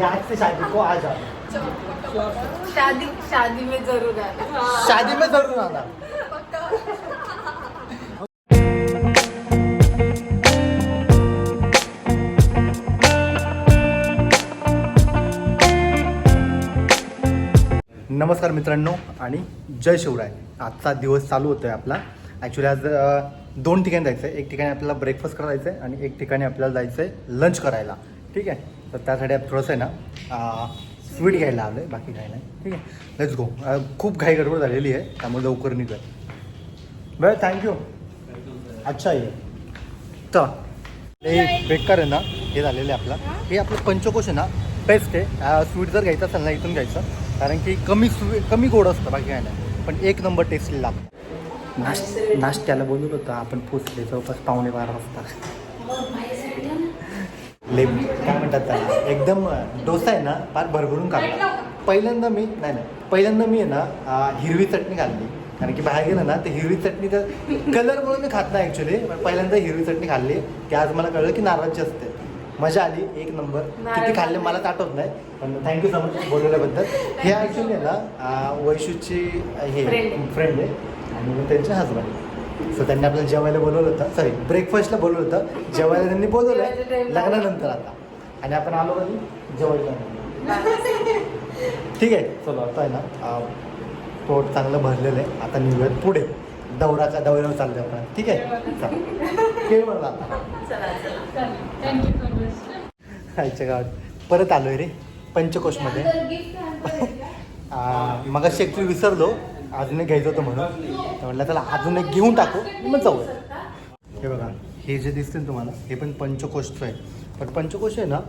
ये आज से शादी को आ जाओ शादी शादी में जरूर आना. शादी में जरूर आना. नमस्कार मित्रांनो आणि जय शिवराय. आजचा दिवस चालू होतो आहे आपला. ॲक्च्युली आज दोन ठिकाणी जायचं आहे एक ठिकाणी आपल्याला ब्रेकफास्ट करायला जायचं आहे आणि एक ठिकाणी आपल्याला जायचं आहे लंच करायला. ठीक आहे? तर त्यासाठी आप थोडंसं आहे ना स्वीट घ्यायला आलं आहे बाकी काय नाही. ठीक आहे? लेट्स गो खूप घाई गडबड झालेली आहे त्यामुळे लवकर निघत बर थँक्यू अच्छा ये. तर हे बेकार आहे ना हे झालेलं आहे आपलं. हे आपलं पंचकोश आहे ना बेस्ट आहे. स्वीट जर घ्यायचं असेल ना इथून घ्यायचं. कारण की कमी स्वी कमी गोड असतं बाकी काय नाही. पण एक नंबर टेस्ट लागतं. नाश नाश्त्याला बोलत होतं आपण पोचले जवळपास पावणे बारा वाजता. ले काय म्हणतात त्याला? एकदम डोसा आहे ना फार भरभरून खाल्ला पहिल्यांदा मी नाही नाही पहिल्यांदा मी आहे ना आ, हिरवी चटणी खाल्ली कारण की बाहेर गेलं ना ते हिरवी चटणी तर कलर म्हणून मी खात नाही ॲक्च्युली पण पहिल्यांदा हिरवी चटणी खाल्ली. की आज मला कळलं की नारळची असते मजा आली एक नंबर. किती खाल्ले मला तर आठवत नाही. पण थँक्यू सो मच बोलवल्याबद्दल. हे ॲक्च्युली आहे ना आ, वैशूची हे. फ्रेंड आहे. आणि त्यांचे हजबंड सो त्यांनी आपल्याला जेवायला बोलवलं होतं. सॉरी ब्रेकफास्टला बोलवलं होतं. जेवायला त्यांनी बोलवलं. आहे. लग्नानंतर आता. आणि आपण आलो कधी? जेवायला ठीक आहे. चलो आता आहे ना पोट चांगलं भरलेलं आहे. आता निघूयात पुढे. दौराच्या दौऱ्यावर चाललो आपण. ठीक आहे? चला. केळवणला आता. आईच्या गावात. परत आलोय रे. पंचकोशमध्ये. मग ॲक्च्युली विसरलो. अजून एक घ्यायचं होतं म्हणून. तर म्हटलं त्याला अजून एक घेऊन टाकू. मग जाऊ हे बघा हे जे दिसते ना तुम्हाला हे पण पंचकोशचं आहे. पण पंचकोश आहे ना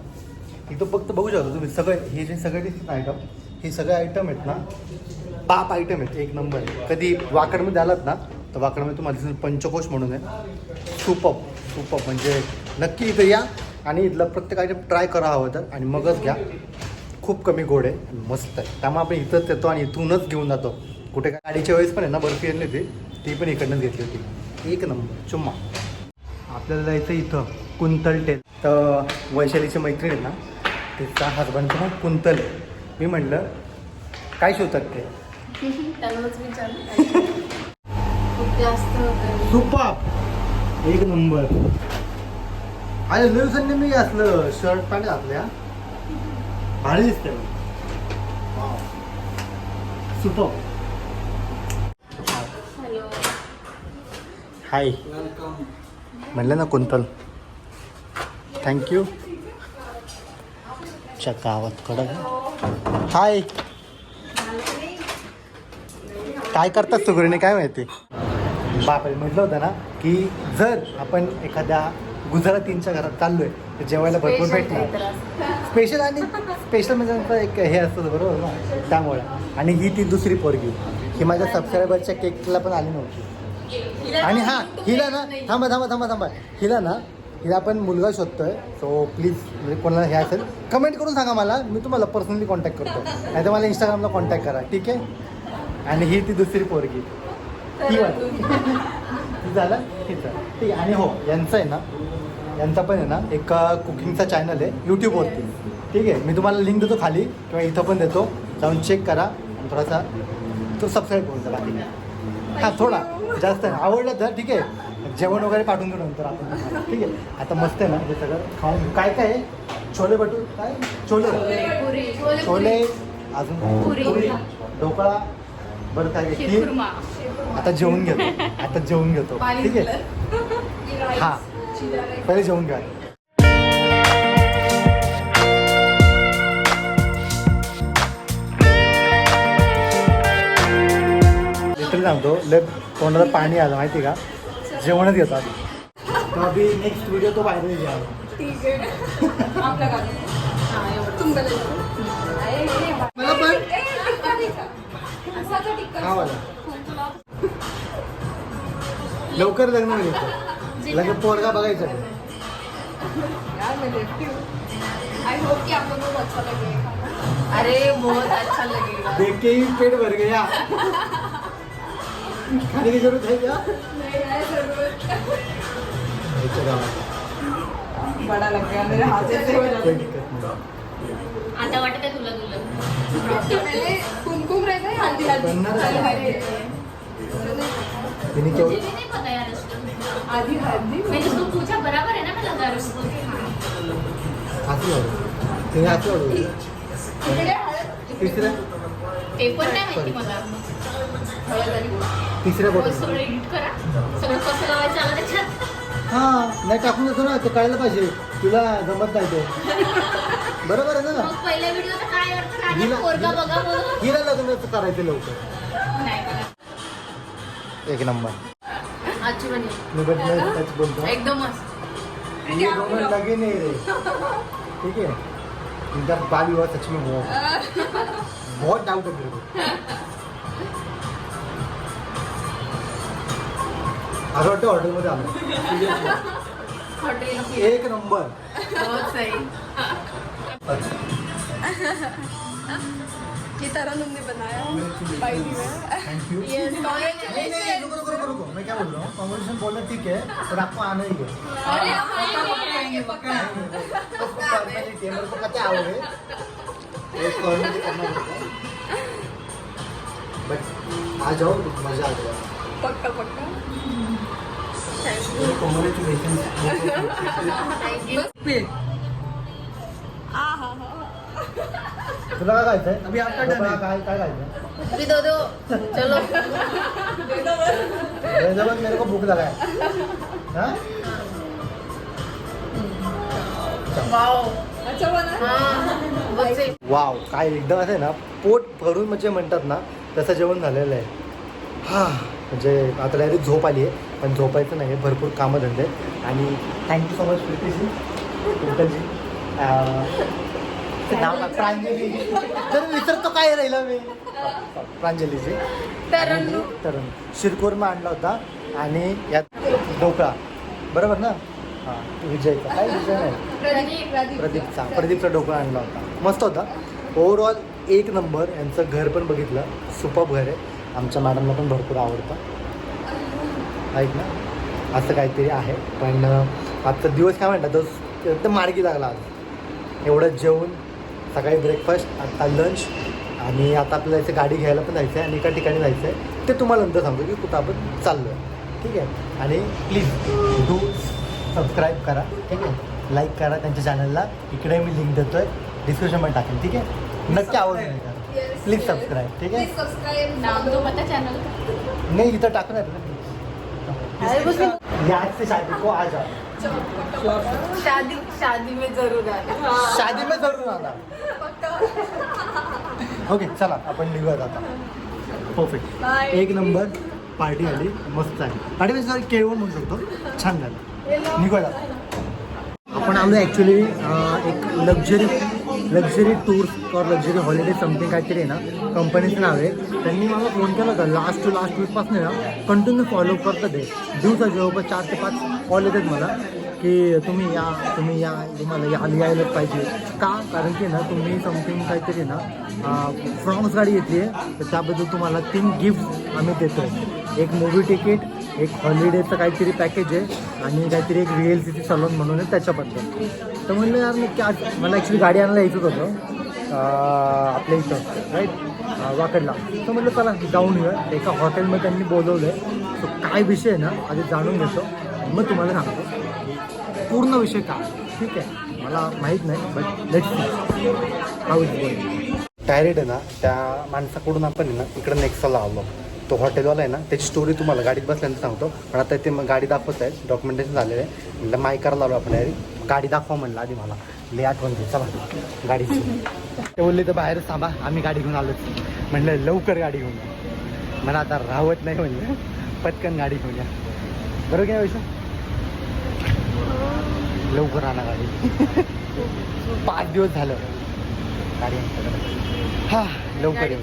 इथं फक्त बघू शकता तुम्ही सगळे हे जे सगळे दिसतात आयटम हे सगळे आयटम आहेत ना पाप आयटम आहेत. एक नंबर कधी वाकडमध्ये आलात ना तर वाकडमध्ये तुम्हाला दिसेल पंचकोश म्हणून आहे. सुपप सुपप म्हणजे नक्की इथं या आणि इथलं प्रत्येक आयटम ट्राय करा हवं तर आणि मगच घ्या. खूप कमी गोड आहे मस्त आहे. त्यामुळे आपण इथंच येतो आणि इथूनच घेऊन जातो. कुठे काय? गाडीच्या वेळेस पण आहे ना बर्फी आणली होती. ती पण इकडनंच घेतली होती. एक नंबर चुम्मा. आपल्याला जायचं इथं कुंतल टेल. तर वैशालीची मैत्रीण आहे ना तिचा हजबंडचं नाव कुंतल आहे. मी म्हटलं काय शिवतात ते? सुपाप. एक नंबर. अरे दिवसांनी मी असलं शर्ट पॅन्ट घातल्या. भारी दिसते सुपर हॅलो हाय म्हणलं ना कुंतल. थँक्यू च्या गावात कडक हाय काय करतात सुगरीने काय माहिती? बापरे म्हटलं होतं ना की जर आपण एखाद्या गुजरातींच्या घरात चाललोय तर जेवायला भरपूर भेटणार. स्पेशल आणि स्पेशल म्हणजे एक हे असतं बरोबर ना? त्यामुळे. आणि ही ती दुसरी पोरगी. ही माझ्या सबस्क्रायबरच्या केकला पण आली नव्हती. आणि हा हिला ना थांबा थांबा थांबा थांबा. हिला ना हिला आपण मुलगा शोधतोय. सो प्लीज म्हणजे कोणाला हे असेल कमेंट करून सांगा मला. मी तुम्हाला पर्सनली कॉन्टॅक्ट करतो. नाही तर मला इंस्टाग्रामला कॉन्टॅक्ट करा. ठीक आहे? आणि ही ती दुसरी पोरगी. ती वाली. ती झालं? ठीक आहे. आणि हो यांचं आहे ना यांचा पण आहे ना एक कुकिंगचा चॅनल आहे. यूट्यूबवरती ठीक आहे? मी तुम्हाला लिंक देतो खाली किंवा इथं पण देतो. जाऊन चेक करा. थोडासा तो सबस्क्राईब करून द्या बाकी. हां थोडा. जास्त नाही. आवडलं तर ठीक आहे. जेवण वगैरे पाठवून देऊ नंतर आपण. ठीक आहे. आता मस्त आहे ना हे सगळं खाऊन. काय काय आहे? छोले भटूर? काय? छोले. पुरी. छोले. अजून पुरी. पुरी. ढोकळा. बरं काय? खीर. आता जेवून घेतो. आता जेवून घेतो. ठीक आहे. हां. पहिले जेवून घ्या. लिटरली सांगतो लय तोंडाला पाणी आलं माहिती का? जेवणच घेतो आधी तो अभी नेक्स्ट व्हिडिओ तो बाहेर घ्या मला पण? हा वाला. लवकर लग्न घ्यायचं लग्न पोरगा बघायचं. अरे बहुत अच्छा लगेगा देख के ही पेट भर गया. खाने की जरूरत है क्या. बड़ा लग गया मेरे हाथ से कोई दिक्कत नाही आता वाटत आहे तुला तुला कुमकुम रहता है हल्दी आहे. हल्दी तिने केवढं नहीं पता यार उसका आधी हल्दी मैंने उसको पूछा बराबर है ना मैं लगा उसको हाँ हाती वाढवली तिने तिकडे हळद तिसऱ्या ते पण नाही माहिती मला. तिसऱ्या हो, बॉटल सगळं एडिट करा. सगळं कसं लावायचं आलं त्याच्यात. हा नाही टाकून देतो ना ते कळायला पाहिजे. तुला जमत नाही ते. बरोबर आहे ना? मग पहिल्या व्हिडिओचा काय अर्थ हिला- नाही पोरगा बघा म्हणून. हिला लग्न करायचं लवकर. नाही. एक नंबर. आजची बनी त्याच बोलतो. ये दोनों लगे नहीं ठीक है इनका बाल हुआ सच में बहुत बहुत डाउट है मेरे को असं वाटतं हॉटेलमध्ये आलो. हॉटेल एक नंबर. बहुत सही. ये बनाया थैंक यू नहीं नहीं रुको रुको रुको रुको। मैं क्या बोल रहा हूँ? कॉम्पिटिशन बोलना ठीक है पर आपको आना ही है। अरे पक्का आएँगे पक्का। उसको फॉर्मेलिटी है। मेरे को पता आओगे? एक करना पड़ता है। बट आ जाओ मज़ा आ जाएगा। पक्का पक्का हा हा तुला काय खायचंय? अभी आपका डन है काय काय खायचं अभी दो दो. चलो. जबरदस्त मेरे को भूख लगा है. हाँ? वाओ अच्छा बना. हाँ बहुत सही. वाव काय एकदम असं आहे ना पोट भरून म्हणजे म्हणतात ना तसं जेवण झालेलं आहे. हा. म्हणजे आता डायरेक्ट झोप आली आहे पण झोपायचं नाही आहे भरपूर कामं धंदे. आणि thank you so much Preetiji टोटलजी नाव? प्रांजली. तर विसरतो काय राहिलं मी? प्रांजलीजी तरन्नू. तरण. शिरकोरमा आणला होता. आणि यात ढोकळा. बरोबर ना? हां विजयचा. काय विजय नाही. प्रदीप प्रदीप प्रदीपचा. प्रदीपचा ढोकळा आणला होता. मस्त होता. ओव्हरऑल एक नंबर. यांचं घर पण बघितलं. सुपब घर आहे. आमच्या मॅडमला पण भरपूर आवडतं. ऐक ना असं काहीतरी आहे. पण आजचा दिवस काय म्हणतात तो एकदम मार्गी लागला आज. एवढं जेवून सकाळी ब्रेकफास्ट आता लंच आणि आता आपल्याला इथे गाडी घ्यायला पण जायचं आहे आणि एका ठिकाणी जायचं आहे ते तुम्हाला नंतर सांगतो की कुठं आपण चाललो आहे ठीक आहे? आणि प्लीज डू सबस्क्राईब करा. ठीक आहे? लाईक करा त्यांच्या चॅनलला इकडे मी लिंक देतो आहे डिस्क्रिप्शनमध्ये टाकेन. ठीक आहे? नक्की आवडेल प्लीज सबस्क्राईब ठीक आहे? प्लीज सब्सक्राइब नाम तो पता चैनल का नहीं बस याद से शादी को आ जाओ शादी शादी में जरूर आना. शादी में जरूर आना. ओके चला आपण निघूयात आता. Perfect Bye. एक नंबर पार्टी आली मस्त आहे पार्टी म्हणजे जरा केळवण म्हणू शकतो. छान झालं. निघूयात आता. आपण आलो ॲक्च्युली एक लक्झरी लक्झरी टूर्स और लक्झरी हॉलिडे समथिंग काहीतरी आहे ना. कंपनीचं नाव आहे. त्यांनी मला फोन केला होता. लास्ट टू लास्ट वीकपासून ना. कंटिन्यू फॉलो करतात ते. दिवसा जवळपास चार ते पाच कॉल येतात मला. की तुम्ही या तुम्ही या. तुम्हाला या यायलाच पाहिजे. का? कारण की ना तुम्ही समथिंग काहीतरी ना फ्रॉन्स गाडी येते तर त्याबद्दल तुम्हाला तीन गिफ्ट आम्ही देतो एक मूवी तिकीट एक हॉलिडेचं काहीतरी पॅकेज आहे आणि काहीतरी एक रिअल सी सलून म्हणून आहे त्याच्याबद्दल. तर म्हणलं यार नक्की आज मला ॲक्च्युली गाडी आणायला यायचंच होतं. आपल्या इथं राईट वाकडला. तर म्हटलं चला जाऊन येऊया. एका हॉटेलमध्ये त्यांनी बोलवलं आहे तर काय विषय आहे ना आधी जाणून घेतो. मग तुम्हाला सांगतो. पूर्ण विषय काय? ठीक आहे. मला माहीत नाही but let's see how direct आहे ना त्या माणसाकडून आपण आहे ना इकडं नेक्साला आलो. तो हॉटेलवाला आहे ना त्याची स्टोरी तुम्हाला गाडीत बसल्यानंतर सांगतो. पण आता ते मग गाडी दाखवत आहे डॉक्युमेंटेशन झालेलं आहे. म्हणलं माय लावलो आलो आपण डायरेक्ट गाडी दाखवा म्हणलं आधी मला. ले आठवण दे चला. गाडीची. ते बोलले तर बाहेरच थांबा आम्ही गाडी घेऊन आलोच. म्हणलं लवकर गाडी घेऊन या. मला आता राहत नाही म्हणलं. पटकन गाडी घेऊन या. बरोबर काय वैशा लवकर आणा गाडी. पाच दिवस झालं. गाडी हा लवकर येऊ.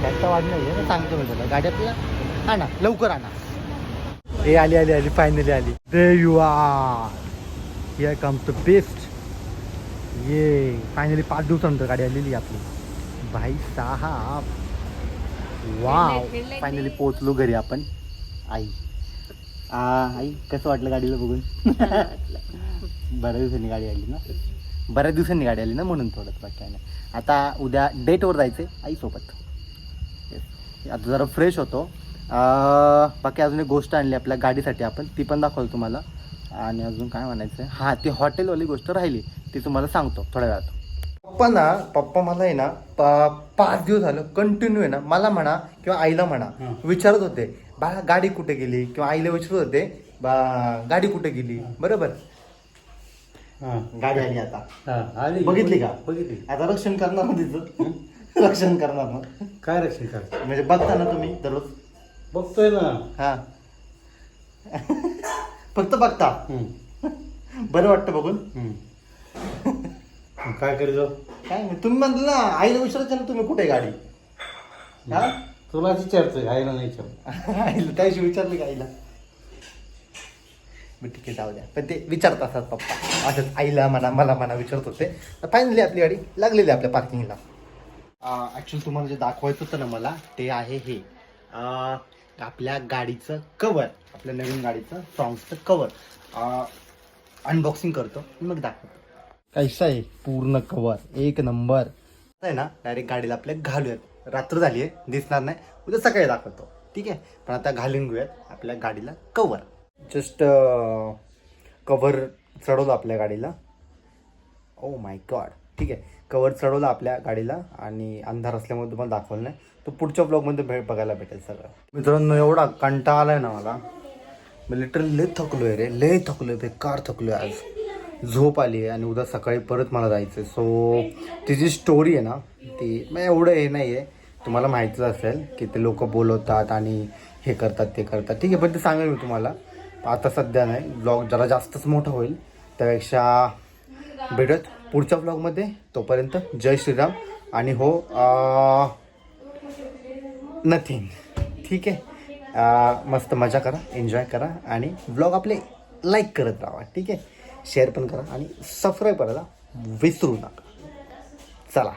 त्याचा वाद नाही आहे सांगतो मी तुला. गाडी आपल्याला आणा लवकर आणा. हे आली आली आली फायनली आली. There you are here comes the best ये फायनली पाच दिवसानंतर गाडी आलेली आहे आपली. भाई साहाब. वाव फायनली पोहोचलो घरी आपण. आई. आ आई कसं वाटलं गाडीला बघून? बऱ्या दिवसांनी गाडी आली ना? बऱ्याच दिवसांनी गाडी आली ना म्हणून थोडंच बाकी नाही आता उद्या डेटवर जायचं आहे आईसोबत. आता जरा फ्रेश होतो. बाकी अजून एक गोष्ट आणली आपल्या गाडीसाठी आपण ती पण दाखवतो तुम्हाला. आणि अजून काय म्हणायचं आहे हां ती हॉटेलवाली गोष्ट राहिली ती तुम्हाला सांगतो थोड्या वेळात. पप्पा ना पप्पा मला आहे ना पाच दिवस झालं कंटिन्यू आहे ना मला म्हणा किंवा आईला म्हणा विचारत होते बाळा गाडी कुठे गेली? किंवा आईला विचारत होते बा गाडी कुठे गेली? बरोबर? गाडी आली आता. बघितली का? बघितली. आता रक्षण करणार ना तिचं? रक्षण करणार ना? काय रक्षण कर म्हणजे बघता ना तुम्ही दररोज? बघतोय ना. हा. फक्त बघता? बरं वाटतं बघून? काय करीतो काय नाही, तुम्ही म्हणलं ना आईला विचारायचं ना तुम्ही कुठे गाडी? हा? तुला विचारतोय आईला नाही विचार आईला त्याशी विचारलं का आईला? मग ठीक आहे जाऊ द्या. पण ते विचारत असतात पप्पा. असंच आईला म्हणा मला म्हणा विचारत होते. फायनली आपली गाडी लागलेली आहे आपल्या पार्किंगला ॲक्च्युली तुम्हाला जे दाखवायचं होतं ना मला ते आहे हे. अं, आपल्या गाडीचं कवर आपल्या नवीन गाडीचं सॉंग्सचं कवर अनबॉक्सिंग करतो आणि मग दाखवतो. कैसा आहे पूर्ण कवर एक नंबर आहे ना डायरेक्ट गाडीला आपल्या घालूयात. रात्र झाली आहे दिसणार नाही. उद्या सकाळी दाखवतो. ठीक आहे? पण आता घालून घेऊयात आपल्या गाडीला कवर जस्ट कवर uh, चढवलं आपल्या गाडीला. ओ माय गॉड ठीक आहे. कवर चढवलं आपल्या गाडीला आणि अंधार असल्यामुळे तुम्हाला दाखवलं नाही. तो पुढच्या ब्लॉगमध्ये भेट बघायला भेटेल सगळं. मित्रांनो एवढा कंटाळा आलाय ना मला. मी लिटरली लय थकलोय रे. लय थकलोय. बेकार थकलोय आज. झोप आली आहे आणि उद्या सकाळी परत मला जायचं आहे सो ती जी स्टोरी आहे ना ती मग एवढं हे नाही आहे तुम्हाला माहितीच असेल की ते लोक बोलवतात आणि हे करतात ते करतात. ठीक आहे पण ते सांगेल मी तुम्हाला. आता सध्या नाही. ब्लॉग जरा जास्तच मोठा होईल. त्यापेक्षा भेटत पुढच्या ब्लॉगमध्ये तोपर्यंत जय श्रीराम. आणि हो नथिंग ठीक आहे? मस्त मजा करा एन्जॉय करा आणि ब्लॉग आपले लाईक करत राहा ठीक आहे? शेअर पण करा आणि सबस्क्राईब करायला विसरू नका. चला.